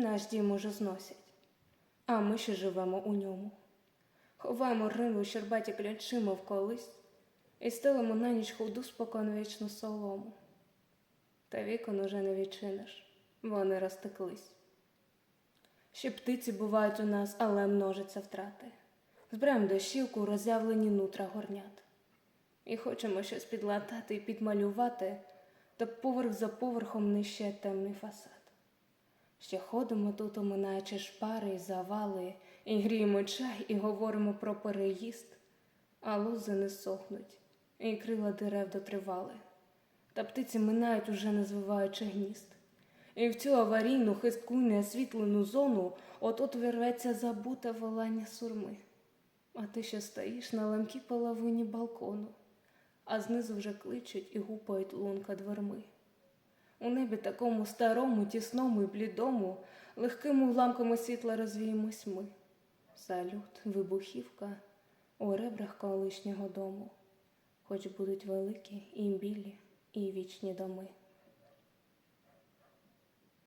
Наш дім уже зносять, а ми ще живемо у ньому. Ховаємо ринву щербаті клячима в колись і стелимо на ніч худу споконвічну солому. Та вікон уже не відчиниш, вони розтеклись. Ще птиці бувають у нас, але множаться втрати. Зберем дощівку роззявлені нутра горнят. І хочемо щось підлатати і підмалювати, та поверх за поверхом нижче темний фасад. Ще ходимо тут, оминаючи шпари і завали, і гріємо чай, і говоримо про переїзд, а лози не сохнуть, і крила дерев дотривали. Та птиці минають, уже не звиваючи гнізд. І в цю аварійну, хистку неосвітлену зону от-от вирветься забуте волання сурми. А ти ще стоїш на ламкій половині балкону, а знизу вже кличуть і гупають лунка дверми. У небі такому старому, тісному і блідому, легкими уламками світла розвіємось ми. Салют, вибухівка у ребрах колишнього дому, хоч будуть великі і білі, і вічні доми.